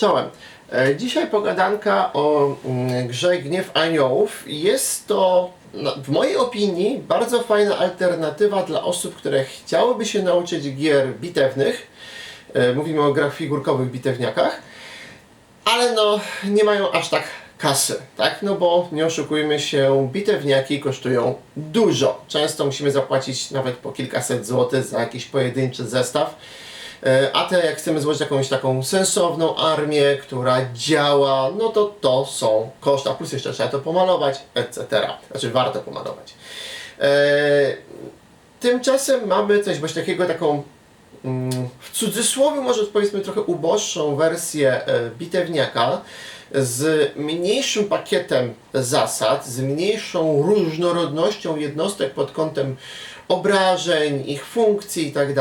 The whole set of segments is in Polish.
Czołem. E, Dzisiaj pogadanka o mm, grze Gniew Aniołów. Jest to, no, w mojej opinii, bardzo fajna alternatywa dla osób, które chciałyby się nauczyć gier bitewnych. E, Mówimy o grach figurkowych bitewniakach. Ale no, nie mają aż tak kasy, tak? No bo nie oszukujmy się, bitewniaki kosztują dużo. Często musimy zapłacić nawet po kilkaset złotych za jakiś pojedynczy zestaw. E, A te, jak chcemy złożyć jakąś taką sensowną armię, która działa, no to to są koszta, plus jeszcze trzeba to pomalować, etc. Znaczy warto pomalować. E, Tymczasem mamy coś właśnie takiego, taką mm, w cudzysłowie może powiedzmy trochę uboższą wersję e, bitewniaka z mniejszym pakietem zasad, z mniejszą różnorodnością jednostek pod kątem obrażeń, ich funkcji i tak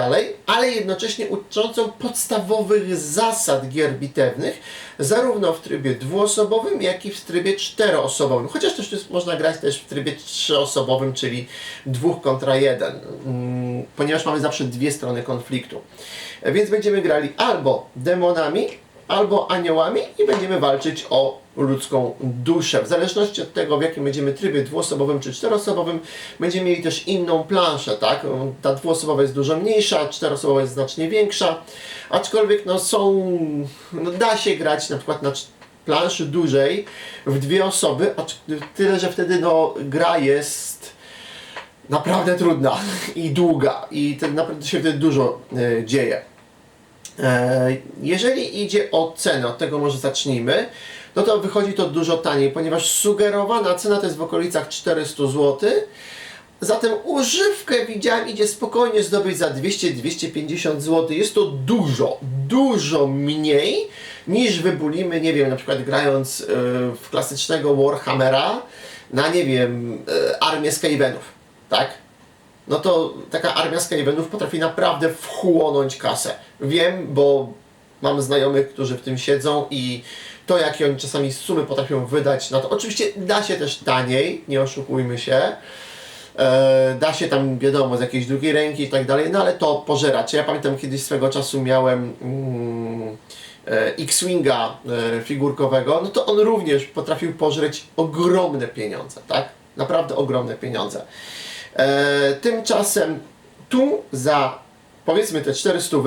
ale jednocześnie uczącą podstawowych zasad gier bitewnych, zarówno w trybie dwuosobowym, jak i w trybie czteroosobowym. Chociaż też można grać też w trybie trzyosobowym, czyli dwóch kontra jeden, mm, ponieważ mamy zawsze dwie strony konfliktu. Więc będziemy grali albo demonami, albo aniołami i będziemy walczyć o ludzką duszę. W zależności od tego, w jakim będziemy trybie dwuosobowym czy czteroosobowym, będziemy mieli też inną planszę, tak? Ta dwuosobowa jest dużo mniejsza, czteroosobowa jest znacznie większa, aczkolwiek no są, no da się grać na przykład na planszy dużej w dwie osoby, tyle, że wtedy no gra jest naprawdę trudna i długa i naprawdę się wtedy dużo e, dzieje. E, Jeżeli idzie o cenę, od tego może zacznijmy, no to wychodzi to dużo taniej, ponieważ sugerowana cena to jest w okolicach 400 zł. Zatem używkę widziałem idzie spokojnie zdobyć za 200-250 zł. Jest to dużo, dużo mniej niż wybulimy, nie wiem, na przykład grając e, w klasycznego Warhammera na, nie wiem, e, armię Skavenów, tak? No to taka armia Skavenów potrafi naprawdę wchłonąć kasę. Wiem, bo mam znajomych, którzy w tym siedzą i to, jakie oni czasami sumy potrafią wydać na to. Oczywiście da się też taniej, nie oszukujmy się. E, da się tam, wiadomo, z jakiejś drugiej ręki i tak dalej, no ale to pożera. Czy ja pamiętam kiedyś swego czasu miałem mm, e, X-Winga e, figurkowego, no to on również potrafił pożreć ogromne pieniądze, tak? Naprawdę ogromne pieniądze. E, tymczasem tu za powiedzmy te 400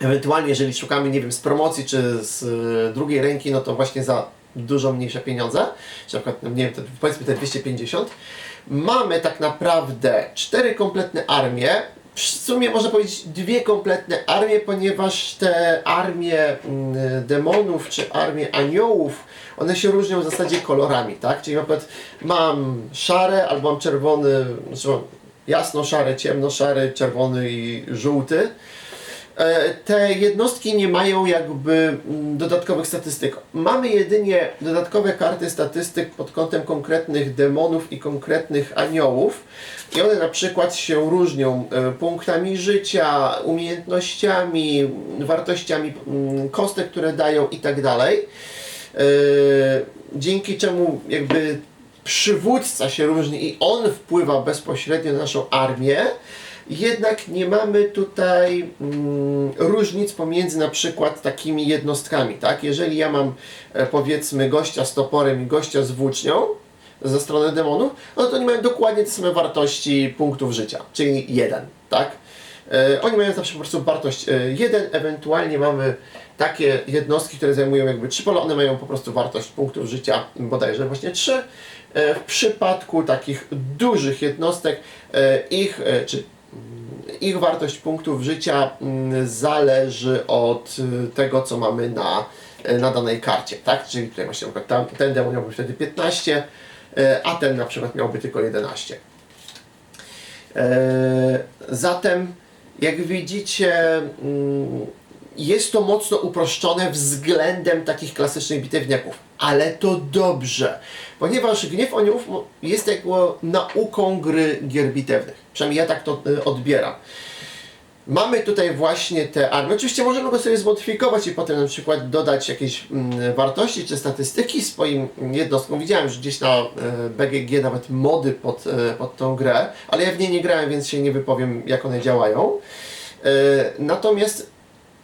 ewentualnie jeżeli szukamy, nie wiem, z promocji czy z e, drugiej ręki, no to właśnie za dużo mniejsze pieniądze, czy na przykład, no nie wiem, te, powiedzmy te 250, mamy tak naprawdę cztery kompletne armie, w sumie można powiedzieć dwie kompletne armie, ponieważ te armie mm, demonów czy armie aniołów, one się różnią w zasadzie kolorami, tak? Czyli na przykład mam szare albo mam czerwony, znaczy jasno-szary, ciemno-szary, czerwony i żółty. E, te jednostki nie mają jakby mm, dodatkowych statystyk. Mamy jedynie dodatkowe karty statystyk pod kątem konkretnych demonów i konkretnych aniołów. I one na przykład się różnią e, punktami życia, umiejętnościami, wartościami mm, kostek, które dają i tak dalej. E, Dzięki czemu jakby przywódca się różni i on wpływa bezpośrednio na naszą armię, jednak nie mamy tutaj mm, różnic pomiędzy na przykład takimi jednostkami, tak? Jeżeli ja mam e, powiedzmy gościa z toporem i gościa z włócznią ze strony demonów, no to oni mają dokładnie te same wartości punktów życia, czyli jeden, tak? E, oni mają zawsze po prostu wartość e, 1, ewentualnie mamy takie jednostki, które zajmują jakby 3 pola, one mają po prostu wartość punktów życia bodajże właśnie 3. E, w przypadku takich dużych jednostek e, ich, e, czy ich wartość punktów życia mm, zależy od y, tego, co mamy na, e, na danej karcie, tak? Czyli tutaj właśnie tam, ten demon miałby wtedy 15, e, a ten na przykład miałby tylko 11. E, Zatem, jak widzicie, mm, jest to mocno uproszczone względem takich klasycznych bitewniaków, ale to dobrze, ponieważ Gniew Aniołów jest jakby nauką gry gier bitewnych. Przynajmniej ja tak to y, odbieram. Mamy tutaj właśnie te armie. Oczywiście możemy go sobie zmodyfikować i potem na przykład dodać jakieś mm, wartości czy statystyki swoim jednostkom. Widziałem już gdzieś na e, BGG nawet mody pod, e, pod tą grę, ale ja w niej nie grałem, więc się nie wypowiem jak one działają. Natomiast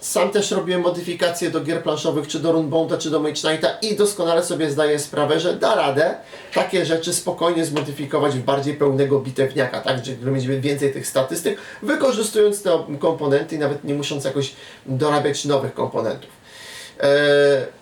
sam też robiłem modyfikacje do gier planszowych, czy do Runebounda, czy do Mage Knighta i doskonale sobie zdaję sprawę, że da radę takie rzeczy spokojnie zmodyfikować w bardziej pełnego bitewniaka, tak, że będziemy więcej tych statystyk, wykorzystując te komponenty i nawet nie musząc jakoś dorabiać nowych komponentów. E,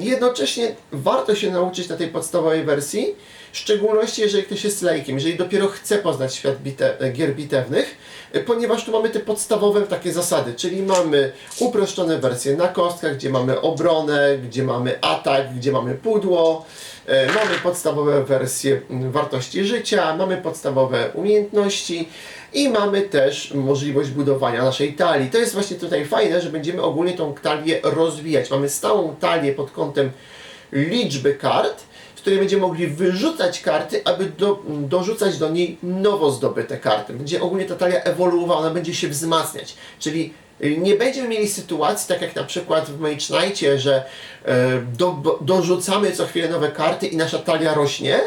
Jednocześnie warto się nauczyć na tej podstawowej wersji, w szczególności jeżeli ktoś jest laikiem, jeżeli dopiero chce poznać świat bite, gier bitewnych, e, ponieważ tu mamy te podstawowe takie zasady, czyli mamy uproszczone wersje na kostkach, gdzie mamy obronę, gdzie mamy atak, gdzie mamy pudło, e, mamy podstawowe wersje wartości życia, mamy podstawowe umiejętności i mamy też możliwość budowania naszej talii. To jest właśnie tutaj fajne, że będziemy ogólnie tą talię rozwijać. Mamy stałą talię pod kątem liczby kart, której będziemy mogli wyrzucać karty, aby do, dorzucać do niej nowo zdobyte karty. Będzie ogólnie ta talia ewoluowała, ona będzie się wzmacniać. Czyli y, nie będziemy mieli sytuacji, tak jak na przykład w Mage Knightie, że e, do, dorzucamy co chwilę nowe karty i nasza talia rośnie,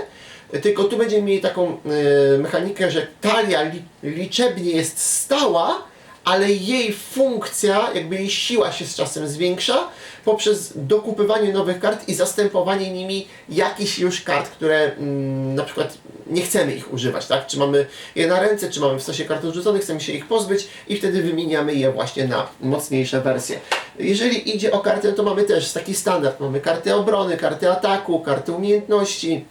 tylko tu będziemy mieli taką e, mechanikę, że talia li, liczebnie jest stała, ale jej funkcja, jakby jej siła się z czasem zwiększa poprzez dokupywanie nowych kart i zastępowanie nimi jakichś już kart, które mm, na przykład nie chcemy ich używać, tak? Czy mamy je na ręce, czy mamy w stosie kart odrzuconych, chcemy się ich pozbyć i wtedy wymieniamy je właśnie na mocniejsze wersje. Jeżeli idzie o karty, no to mamy też taki standard. Mamy karty obrony, karty ataku, karty umiejętności,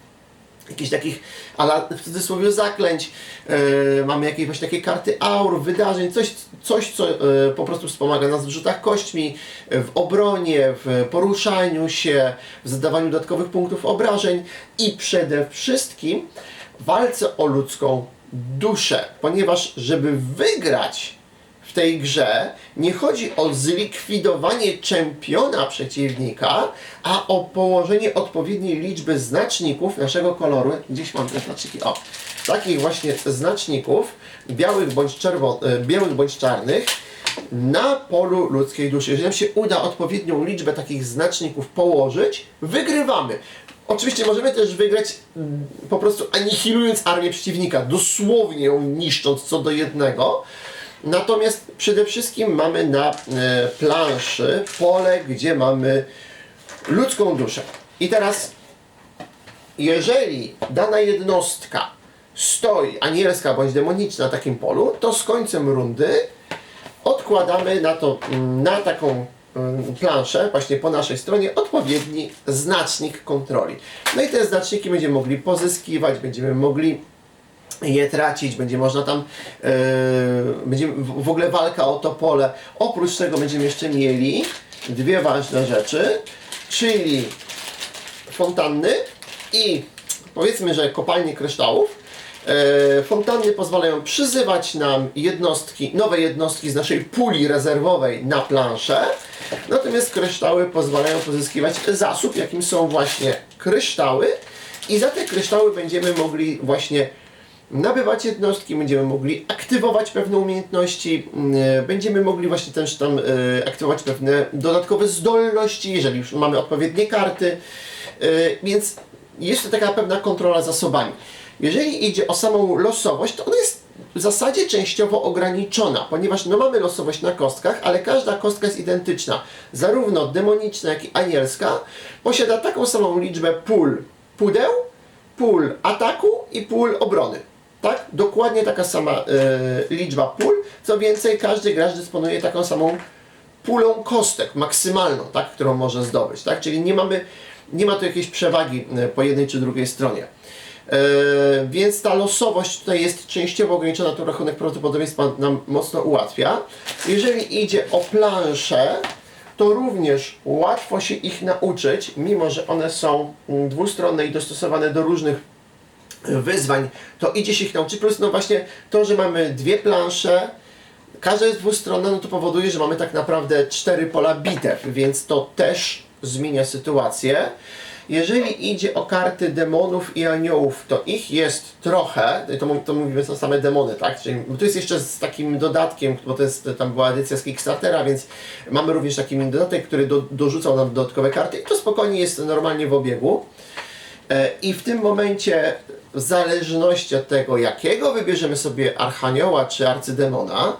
jakichś takich, ale w cudzysłowie zaklęć, e, mamy jakieś właśnie takie karty aur, wydarzeń, coś, coś co e, po prostu wspomaga nas w rzutach kośćmi, e, w obronie, w poruszaniu się, w zadawaniu dodatkowych punktów obrażeń i przede wszystkim walce o ludzką duszę, ponieważ żeby wygrać w tej grze nie chodzi o zlikwidowanie czempiona przeciwnika, a o położenie odpowiedniej liczby znaczników naszego koloru. Gdzieś mam te znaczniki. O, takich właśnie znaczników, białych bądź, czerwo, e, białych bądź czarnych, na polu ludzkiej duszy. Jeżeli nam się uda odpowiednią liczbę takich znaczników położyć, wygrywamy. Oczywiście możemy też wygrać mm, po prostu anihilując armię przeciwnika, dosłownie ją niszcząc co do jednego. Natomiast przede wszystkim mamy na e, planszy pole, gdzie mamy ludzką duszę. I teraz, jeżeli dana jednostka stoi, anielska bądź demoniczna na takim polu, to z końcem rundy odkładamy na, to, mm, na taką mm, planszę, właśnie po naszej stronie, odpowiedni znacznik kontroli. No i te znaczniki będziemy mogli pozyskiwać, będziemy mogli je tracić, będzie można tam, yy, będzie w ogóle walka o to pole. Oprócz tego będziemy jeszcze mieli dwie ważne rzeczy, czyli fontanny i powiedzmy, że kopalnie kryształów. E, Fontanny pozwalają przyzywać nam jednostki, nowe jednostki z naszej puli rezerwowej na planszę, natomiast kryształy pozwalają pozyskiwać zasób, jakim są właśnie kryształy i za te kryształy będziemy mogli właśnie nabywać jednostki, będziemy mogli aktywować pewne umiejętności, mm, będziemy mogli właśnie też tam e, aktywować pewne dodatkowe zdolności, jeżeli już mamy odpowiednie karty, E, więc jest to taka pewna kontrola zasobami. Jeżeli idzie o samą losowość, to ona jest w zasadzie częściowo ograniczona, ponieważ no mamy losowość na kostkach, ale każda kostka jest identyczna. Zarówno demoniczna, jak i anielska posiada taką samą liczbę pól pudeł, pól ataku i pól obrony. Tak? Dokładnie taka sama e, liczba pól. Co więcej, każdy gracz dysponuje taką samą pulą kostek maksymalną, tak? którą może zdobyć. Tak? Czyli nie mamy, nie ma tu jakiejś przewagi e, po jednej czy drugiej stronie. E, więc ta losowość tutaj jest częściowo ograniczona, to rachunek prawdopodobieństwa nam mocno ułatwia. Jeżeli idzie o plansze, to również łatwo się ich nauczyć, mimo że one są mm, dwustronne i dostosowane do różnych wyzwań, to idzie się ich nauczyć. Plus no właśnie to, że mamy dwie plansze, każda jest dwustronna, no to powoduje, że mamy tak naprawdę cztery pola bitew, więc to też zmienia sytuację. Jeżeli idzie o karty demonów i aniołów, to ich jest trochę, to, to mówimy to same demony, tak? Czyli tu jest jeszcze z takim dodatkiem, bo to jest, tam była edycja z Kickstartera, więc mamy również taki dodatek, który do, dorzucał nam dodatkowe karty i to spokojnie jest normalnie w obiegu. E, I w tym momencie, w zależności od tego, jakiego wybierzemy sobie archanioła czy arcydemona,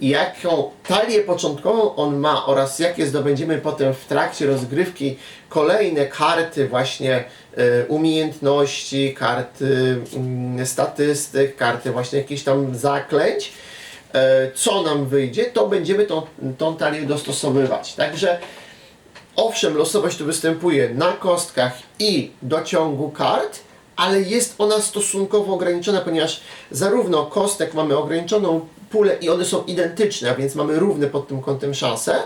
jaką talię początkową on ma oraz jakie zdobędziemy potem w trakcie rozgrywki kolejne karty właśnie e, umiejętności, karty mm, statystyk, karty właśnie jakichś tam zaklęć, e, co nam wyjdzie, to będziemy tą, tą talię dostosowywać. Także Owszem, losowość tu występuje na kostkach i dociągu kart, ale jest ona stosunkowo ograniczona, ponieważ zarówno kostek mamy ograniczoną pulę i one są identyczne, a więc mamy równe pod tym kątem szanse,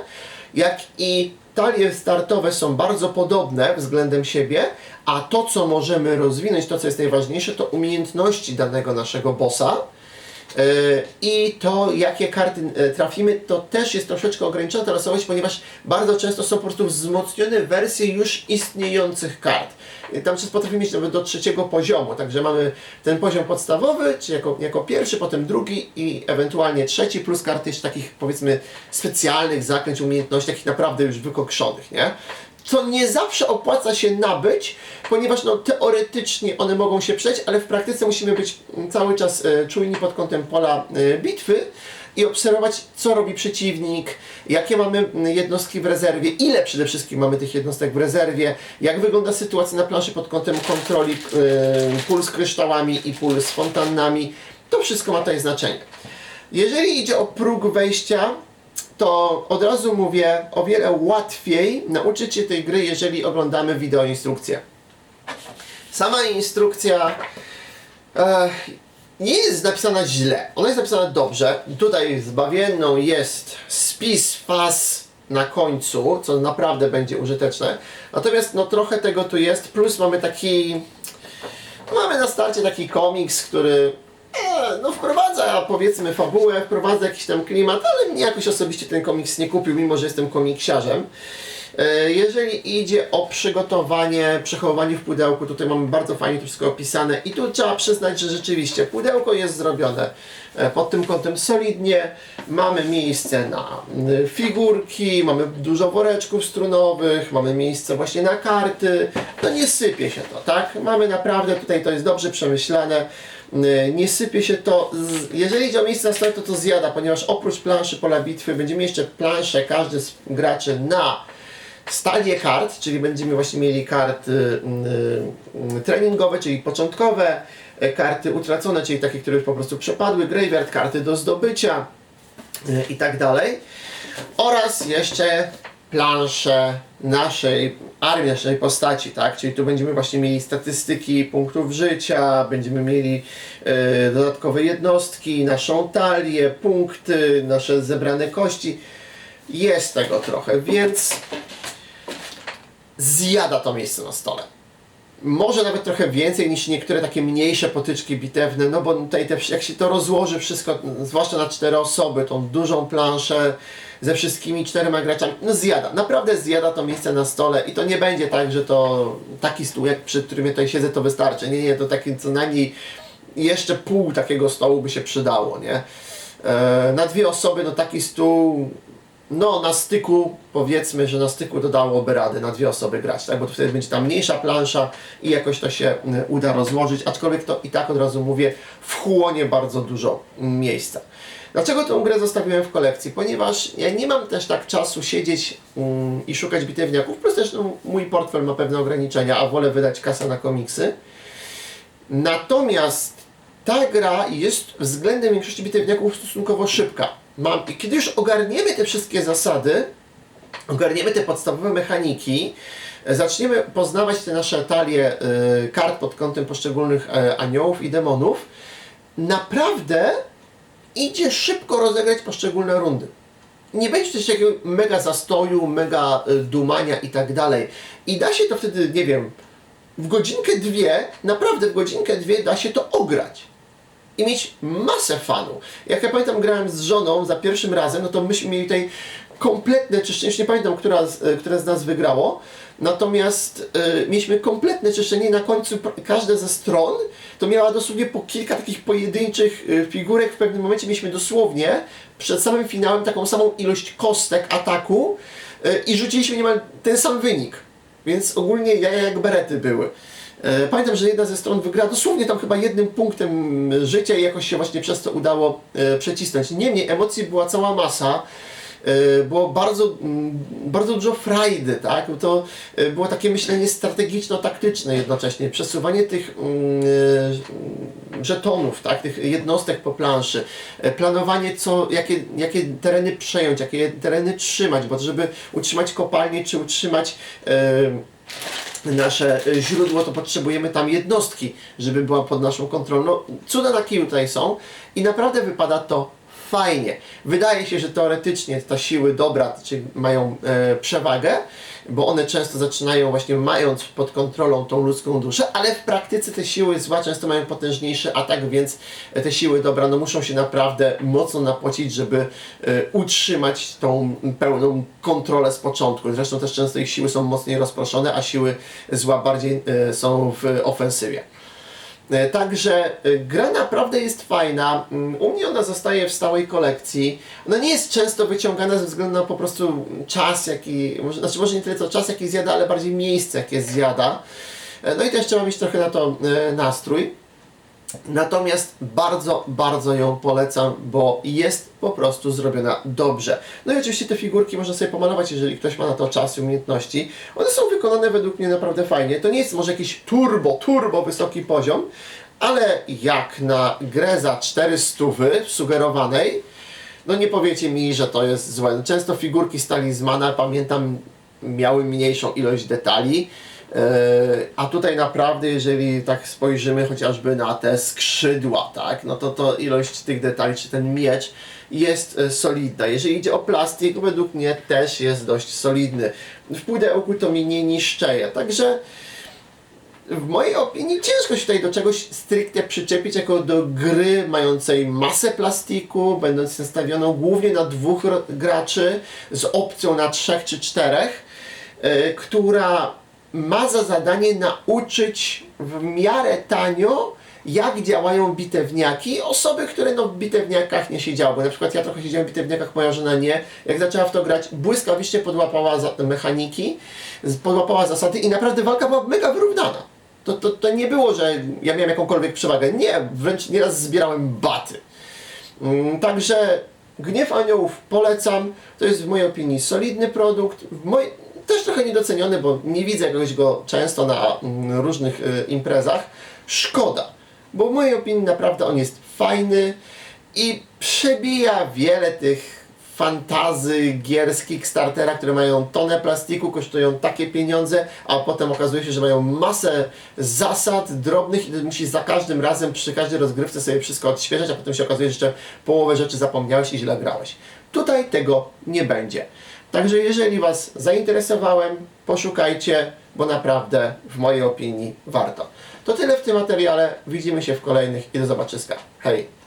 jak i talie startowe są bardzo podobne względem siebie, a to co możemy rozwinąć, to co jest najważniejsze, to umiejętności danego naszego bossa. Yy, I to, jakie karty e, trafimy, to też jest troszeczkę ograniczona ta losowość, ponieważ bardzo często są po prostu wzmocnione wersje już istniejących kart. I Tam się potrafimy mieć nawet do trzeciego poziomu, także mamy ten poziom podstawowy, czy jako, jako pierwszy, potem drugi i ewentualnie trzeci, plus karty jeszcze takich powiedzmy specjalnych zaklęć, umiejętności, takich naprawdę już wykokszonych, nie? Co nie zawsze opłaca się nabyć, ponieważ no, teoretycznie one mogą się przejść, ale w praktyce musimy być mm, cały czas e, czujni pod kątem pola e, bitwy i obserwować, co robi przeciwnik, jakie mamy mm, jednostki w rezerwie, ile przede wszystkim mamy tych jednostek w rezerwie, jak wygląda sytuacja na planszy pod kątem kontroli e, pól z kryształami i pól z fontannami. To wszystko ma tutaj znaczenie. Jeżeli idzie o próg wejścia, to od razu mówię, o wiele łatwiej nauczyć się tej gry, jeżeli oglądamy wideoinstrukcję. Sama instrukcja e, nie jest napisana źle, ona jest napisana dobrze. Tutaj zbawienną jest spis faz na końcu, co naprawdę będzie użyteczne. Natomiast no trochę tego tu jest, plus mamy taki Mamy na starcie taki komiks, który e, no wprowadza powiedzmy fabułę, wprowadza jakiś tam klimat, ale mnie jakoś osobiście ten komiks nie kupił, mimo że jestem komiksiarzem. E, Jeżeli idzie o przygotowanie, przechowywanie w pudełku, tutaj mamy bardzo fajnie to wszystko opisane i tu trzeba przyznać, że rzeczywiście pudełko jest zrobione e, pod tym kątem solidnie. Mamy miejsce na figurki, mamy dużo woreczków strunowych, mamy miejsce właśnie na karty. No nie sypie się to, tak? Mamy naprawdę tutaj to jest dobrze przemyślane. Y, Nie sypie się to. z- Jeżeli idzie o miejsce na stole, to to zjada, ponieważ oprócz planszy pola bitwy będziemy jeszcze planszę każdy z graczy na stadię kart, czyli będziemy właśnie mieli karty y, y, treningowe, czyli początkowe, e, karty utracone, czyli takie, które już po prostu przepadły, graveyard, karty do zdobycia y, i tak dalej. Oraz jeszcze plansze naszej armii, naszej postaci, tak? Czyli tu będziemy właśnie mieli statystyki punktów życia, będziemy mieli e, dodatkowe jednostki, naszą talię, punkty, nasze zebrane kości. Jest tego trochę, więc zjada to miejsce na stole. Może nawet trochę więcej niż niektóre takie mniejsze potyczki bitewne, no bo tutaj te, jak się to rozłoży wszystko, zwłaszcza na cztery osoby, tą dużą planszę ze wszystkimi czterema graczami, no zjada, naprawdę zjada to miejsce na stole i to nie będzie tak, że to taki stół, jak przy którym ja tutaj siedzę, to wystarczy. Nie, nie, to taki co najmniej jeszcze pół takiego stołu by się przydało, nie? E, na dwie osoby, no taki stół, no na styku, powiedzmy, że na styku dodałoby rady na dwie osoby grać, tak? Bo to wtedy będzie tam mniejsza plansza i jakoś to się y, uda rozłożyć, aczkolwiek to i tak od razu mówię, wchłonie bardzo dużo mm, miejsca. Dlaczego tę grę zostawiłem w kolekcji? Ponieważ ja nie mam też tak czasu siedzieć mm, i szukać bitewniaków, plus też no, mój portfel ma pewne ograniczenia, a wolę wydać kasę na komiksy. Natomiast ta gra jest względem większości bitewniaków stosunkowo szybka. Mam, kiedy już ogarniemy te wszystkie zasady, ogarniemy te podstawowe mechaniki, e, zaczniemy poznawać te nasze talie e, kart pod kątem poszczególnych e, aniołów i demonów, naprawdę idzie szybko rozegrać poszczególne rundy. Nie będzie też jakiegoś mega zastoju, mega dumania i tak dalej. I da się to wtedy, nie wiem, w godzinkę, dwie, naprawdę w godzinkę, dwie da się to ograć i mieć masę fanu. Jak ja pamiętam, grałem z żoną za pierwszym razem, no to myśmy mieli tutaj kompletne czyszczenie, już nie pamiętam, która z, e, które z nas wygrało, natomiast e, mieliśmy kompletne czyszczenie na końcu każde ze stron, to miała dosłownie po kilka takich pojedynczych e, figurek, w pewnym momencie mieliśmy dosłownie przed samym finałem taką samą ilość kostek ataku e, i rzuciliśmy niemal ten sam wynik. Więc ogólnie jaja jak berety były. E, Pamiętam, że jedna ze stron wygrała dosłownie tam chyba jednym punktem życia i jakoś się właśnie przez to udało e, przecisnąć. Niemniej emocji była cała masa. E, Było bardzo, mm, bardzo dużo frajdy, tak? To było takie myślenie strategiczno-taktyczne jednocześnie. Przesuwanie tych mm, żetonów, tak? Tych jednostek po planszy. Planowanie, co, jakie, jakie tereny przejąć, jakie tereny trzymać, bo żeby utrzymać kopalnię, czy utrzymać nasze e, źródło, to potrzebujemy tam jednostki, żeby była pod naszą kontrolą. No, cuda na kiju tutaj są i naprawdę wypada to fajnie. Wydaje się, że teoretycznie te siły dobra mają e, przewagę, bo one często zaczynają właśnie mając pod kontrolą tą ludzką duszę, ale w praktyce te siły zła często mają potężniejszy atak, więc te siły dobra no, muszą się naprawdę mocno napłacić, żeby e, utrzymać tą pełną kontrolę z początku. Zresztą też często ich siły są mocniej rozproszone, a siły zła bardziej e, są w ofensywie. E, Także e, gra naprawdę jest fajna. Mm, U mnie ona zostaje w stałej kolekcji. Ona nie jest często wyciągana ze względu na po prostu czas, jaki, znaczy może nie tyle czas, jaki zjada, ale bardziej miejsce, jakie zjada. E, No i też trzeba mieć trochę na to nastrój. Natomiast bardzo, bardzo ją polecam, bo jest po prostu zrobiona dobrze. No i oczywiście te figurki można sobie pomalować, jeżeli ktoś ma na to czas i umiejętności. One są wykonane według mnie naprawdę fajnie. To nie jest może jakiś turbo, turbo wysoki poziom, ale jak na grę za 400 sugerowanej, no nie powiecie mi, że to jest złe. Często figurki z talizmana, pamiętam, miały mniejszą ilość detali. Yy, A tutaj naprawdę, jeżeli tak spojrzymy chociażby na te skrzydła, tak, no to, to ilość tych detali, czy ten miecz jest e, solidna. Jeżeli idzie o plastik, według mnie też jest dość solidny. W pudełku to mi nie niszczeje, także w mojej opinii ciężko się tutaj do czegoś stricte przyczepić jako do gry mającej masę plastiku, będąc nastawioną głównie na dwóch graczy z opcją na trzech czy czterech, e, która ma za zadanie nauczyć w miarę tanio jak działają bitewniaki, osoby, które no w bitewniakach nie siedziały, bo na przykład ja trochę siedziałem w bitewniakach, moja żona nie, jak zaczęła w to grać, błyskawicznie podłapała za, mechaniki, podłapała zasady i naprawdę walka była mega wyrównana. To, to, to nie było, że ja miałem jakąkolwiek przewagę, nie, wręcz nieraz zbierałem baty. Mm, Także Gniew Aniołów polecam. To jest w mojej opinii solidny produkt. W. Też trochę niedoceniony, bo nie widzę jakoś go często na mm, różnych y, imprezach. Szkoda, bo w mojej opinii naprawdę on jest fajny i przebija wiele tych fantazy gier z Kickstartera, które mają tonę plastiku, kosztują takie pieniądze, a potem okazuje się, że mają masę zasad drobnych i musisz za każdym razem przy każdej rozgrywce sobie wszystko odświeżać, a potem się okazuje, że jeszcze połowę rzeczy zapomniałeś i źle grałeś. Tutaj tego nie będzie. Także jeżeli Was zainteresowałem, poszukajcie, bo naprawdę w mojej opinii warto. To tyle w tym materiale. Widzimy się w kolejnych i do zobaczyska. Hej!